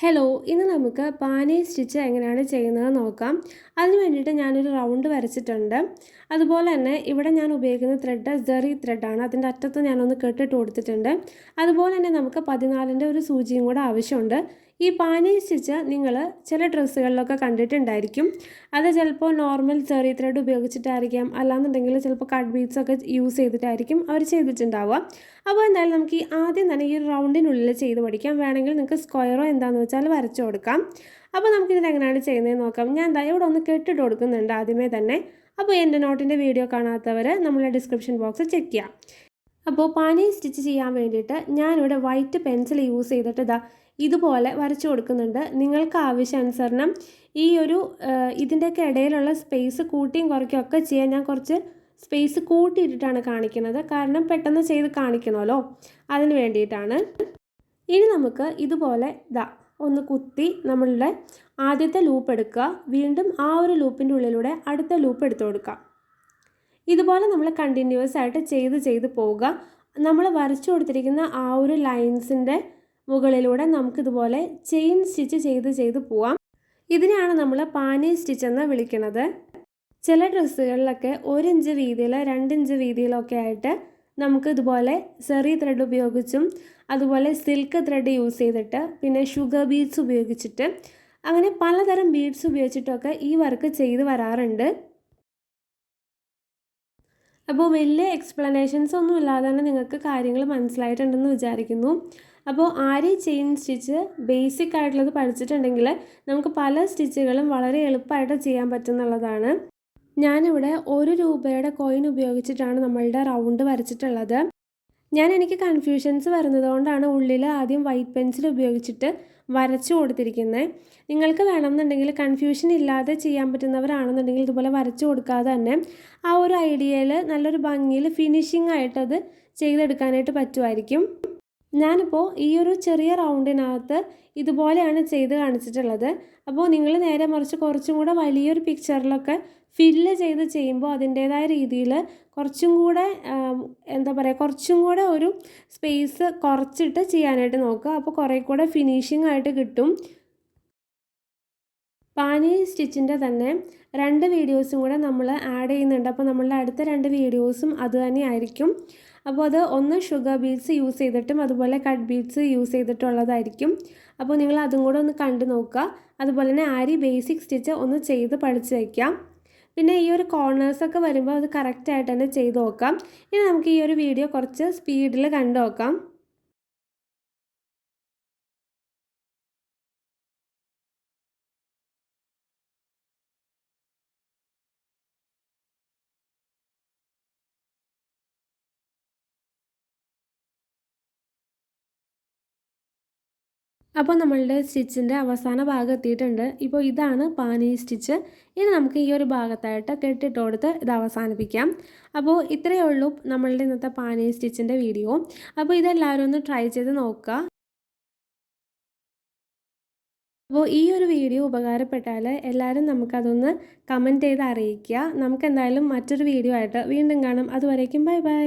Hello ഇന്ന് നമുക്ക് പാനി stitch എങ്ങനെയാണ് ചെയ്യുന്നത് നോക്കാം. അതിന് വേണ്ടിയിട്ട് ഞാനൊരു റൗണ്ട് വരച്ചിട്ടുണ്ട്. അതുപോലെ തന്നെ ഇവിടെ ഞാൻ ഉപയോഗിക്കുന്ന ത്രെഡ് ജെറി ത്രെഡാണ് അതിന്റെ അറ്റത്ത് ഞാനൊന്ന് കെട്ടിട്ട് കൊടുത്തിട്ടുണ്ട്. അതുപോലെ തന്നെ നമുക്ക് പതിനാലിന്റെ ഒരു സൂചിയും കൂടെ ആവശ്യമുണ്ട്. ഈ പാനി സ്റ്റിച്ച് നിങ്ങൾ ചില ഡ്രസ്സുകളിലൊക്കെ കണ്ടിട്ടുണ്ടായിരിക്കും. അത് ചിലപ്പോൾ നോർമൽ ചെറിയ ത്രെഡ് ഉപയോഗിച്ചിട്ടായിരിക്കാം. അല്ലാന്നുണ്ടെങ്കിൽ ചിലപ്പോൾ കട്ട് ബീഡ്സ് ഒക്കെ യൂസ് ചെയ്തിട്ടായിരിക്കും അവർ ചെയ്തിട്ടുണ്ടാവുക. അപ്പോൾ എന്തായാലും നമുക്ക് ഈ ആദ്യം തന്നെ ഈ റൗണ്ടിനുള്ളിൽ ചെയ്ത് പഠിക്കാം. വേണമെങ്കിൽ നിങ്ങൾക്ക് സ്ക്വയറോ എന്താണെന്ന് വെച്ചാൽ വരച്ചു കൊടുക്കാം. അപ്പോൾ നമുക്കിത് എങ്ങനെയാണ് ചെയ്യുന്നത് നോക്കാം. ഞാൻ എന്താ ഇവിടെ ഒന്ന് കെട്ടിട്ട് കൊടുക്കുന്നുണ്ട് ആദ്യമേ തന്നെ. അപ്പോൾ എന്റെ നോട്ടിന്റെ വീഡിയോ കാണാത്തവർ നമ്മളെ ഡിസ്ക്രിപ്ഷൻ ബോക്സ് ചെക്ക് ചെയ്യാം. അപ്പോൾ പാനി സ്റ്റിച്ച് ചെയ്യാൻ വേണ്ടിയിട്ട് ഞാനിവിടെ വൈറ്റ് പെൻസിൽ യൂസ് ചെയ്തിട്ട് ഇതാ ഇതുപോലെ വരച്ചു കൊടുക്കുന്നുണ്ട്. നിങ്ങൾക്ക് ആവശ്യാനുസരണം ഈ ഒരു ഇതിന്റെയൊക്കെ ഇടയിലുള്ള സ്പേസ് കൂട്ടിയും കുറയ്ക്കുകയും ഒക്കെ ചെയ്യാൻ ഞാൻ കുറച്ച് സ്പേസ് കൂട്ടിയിട്ടിട്ടാണ് കാണിക്കുന്നത്. കാരണം പെട്ടെന്ന് ചെയ്ത് കാണിക്കണമല്ലോ. അതിന് വേണ്ടിയിട്ടാണ്. ഇനി നമുക്ക് ഇതുപോലെ ഇതാ ഒന്ന് കുത്തി നമ്മളുടെ ആദ്യത്തെ ലൂപ്പ് എടുക്കുക. വീണ്ടും ആ ഒരു ലൂപ്പിന്റെ ഉള്ളിലൂടെ അടുത്ത ലൂപ്പ് എടുത്തു കൊടുക്കുക. ഇതുപോലെ നമ്മൾ കണ്ടിന്യൂസ് ആയിട്ട് ചെയ്ത് ചെയ്ത് പോവുക. നമ്മൾ വരച്ചു കൊടുത്തിരിക്കുന്ന ആ ഒരു ലൈൻസിന്റെ മുകളിലൂടെ നമുക്കിതുപോലെ ചെയിൻ സ്റ്റിച്ച് ചെയ്ത് ചെയ്ത് പോവാം. ഇതിനാണ് നമ്മൾ പാനി സ്റ്റിച്ച് എന്ന് വിളിക്കുന്നത് ചില ഡ്രസ്സുകളിലൊക്കെ ഒരു ഇഞ്ച് വീതിയിൽ രണ്ട് ഇഞ്ച് വീതിയിലൊക്കെ ആയിട്ട് നമുക്ക് ഇതുപോലെ സെറി ത്രെഡ് ഉപയോഗിച്ചും അതുപോലെ സിൽക്ക് ത്രെഡ് യൂസ് ചെയ്തിട്ട് പിന്നെ ഷുഗർ ബീഡ്സ് ഉപയോഗിച്ചിട്ട് അങ്ങനെ പലതരം ബീഡ്സ് ഉപയോഗിച്ചിട്ടൊക്കെ ഈ വർക്ക് ചെയ്ത് വരാറുണ്ട്. അപ്പോൾ വലിയ എക്സ്പ്ലനേഷൻസ് ഒന്നും ഇല്ലാതെ തന്നെ നിങ്ങൾക്ക് കാര്യങ്ങൾ മനസ്സിലായിട്ടുണ്ടെന്ന് വിചാരിക്കുന്നു. അപ്പോൾ ആരി ചെയിൻ സ്റ്റിച്ച് ബേസിക് ആയിട്ടുള്ളത് പഠിച്ചിട്ടുണ്ടെങ്കിൽ നമുക്ക് പല സ്റ്റിച്ചുകളും വളരെ എളുപ്പമായിട്ട് ചെയ്യാൻ പറ്റുന്നുള്ളതാണ്. ഞാനിവിടെ ഒരു രൂപയുടെ കോയിൻ ഉപയോഗിച്ചിട്ടാണ് നമ്മളുടെ റൗണ്ട് വരച്ചിട്ടുള്ളത്. ഞാൻ എനിക്ക് കൺഫ്യൂഷൻസ് വരുന്നതുകൊണ്ടാണ് ഉള്ളിൽ ആദ്യം വൈറ്റ് പെൻസിൽ ഉപയോഗിച്ചിട്ട് വരച്ചു കൊടുത്തിരിക്കുന്നത് നിങ്ങൾക്ക് വേണമെന്നുണ്ടെങ്കിൽ കൺഫ്യൂഷൻ ഇല്ലാതെ ചെയ്യാൻ പറ്റുന്നവരാണെന്നുണ്ടെങ്കിൽ ഇതുപോലെ വരച്ചു കൊടുക്കാതെ തന്നെ ആ ഒരു ഐഡിയയിൽ നല്ലൊരു ഭംഗിയിൽ ഫിനിഷിംഗ് ആയിട്ടത് ചെയ്തെടുക്കാനായിട്ട് പറ്റുമായിരിക്കും. ഞാനിപ്പോൾ ഈ ഒരു ചെറിയ റൗണ്ടിനകത്ത് ഇതുപോലെയാണ് ചെയ്ത് കാണിച്ചിട്ടുള്ളത്. അപ്പോൾ നിങ്ങൾ നേരെ മറിച്ച് കുറച്ചും കൂടെ വലിയൊരു പിക്ചറിലൊക്കെ ഫില്ല് ചെയ്ത് ചെയ്യുമ്പോൾ അതിന്റേതായ രീതിയിൽ കുറച്ചും കൂടെ എന്താ പറയുക കുറച്ചും കൂടെ ഒരു സ്പേസ് കുറച്ചിട്ട് ചെയ്യാനായിട്ട് നോക്കുക. അപ്പോൾ കുറേ കൂടെ ഫിനിഷിംഗ് ആയിട്ട് കിട്ടും. പാനി സ്റ്റിച്ചിന്റെ തന്നെ രണ്ട് വീഡിയോസും കൂടെ നമ്മൾ ആഡ് ചെയ്യുന്നുണ്ട്. അപ്പോൾ നമ്മളുടെ അടുത്ത രണ്ട് വീഡിയോസും അത് തന്നെ ആയിരിക്കും. അപ്പോൾ അത് ഒന്ന് ഷുഗർ ബീഡ്സ് യൂസ് ചെയ്തിട്ടും അതുപോലെ കട്ട് ബീഡ്സ് യൂസ് ചെയ്തിട്ടുള്ളതായിരിക്കും. അപ്പോൾ നിങ്ങൾ അതും കൂടെ ഒന്ന് കണ്ടു നോക്കുക. അതുപോലെ തന്നെ ആരി ബേസിക് സ്റ്റിച്ച് ഒന്ന് ചെയ്ത് പഠിച്ചു വയ്ക്കാം. പിന്നെ ഈ ഒരു കോർണേഴ്സൊക്കെ വരുമ്പോൾ അത് കറക്റ്റായിട്ട് തന്നെ ചെയ്ത് നോക്കാം. ഇനി നമുക്ക് ഈ ഒരു വീഡിയോ കുറച്ച് സ്പീഡിൽ കണ്ടു നോക്കാം. അപ്പോൾ നമ്മളുടെ സ്റ്റിച്ചിന്റെ അവസാന ഭാഗം എത്തിയിട്ടുണ്ട്. ഇപ്പോൾ ഇതാണ് പാനി സ്റ്റിച്ച്. ഇനി നമുക്ക് ഈ ഒരു ഭാഗത്തായിട്ട് കെട്ടിട്ട് കൊടുത്ത് ഇത് അവസാനിപ്പിക്കാം. അപ്പോൾ ഇത്രയേ ഉള്ളൂ നമ്മളുടെ ഇന്നത്തെ പാനി സ്റ്റിച്ചിന്റെ വീഡിയോ. അപ്പോൾ ഇതെല്ലാവരും ഒന്ന് ട്രൈ ചെയ്ത് നോക്കുക. അപ്പോൾ ഈ ഒരു വീഡിയോ ഉപകാരപ്പെട്ടാൽ എല്ലാവരും നമുക്കതൊന്ന് കമന്റ് ചെയ്ത് അറിയിക്കുക. നമുക്ക് എന്തായാലും മറ്റൊരു വീഡിയോ ആയിട്ട് വീണ്ടും കാണാം. അതുവരേക്കും ബൈ ബൈ.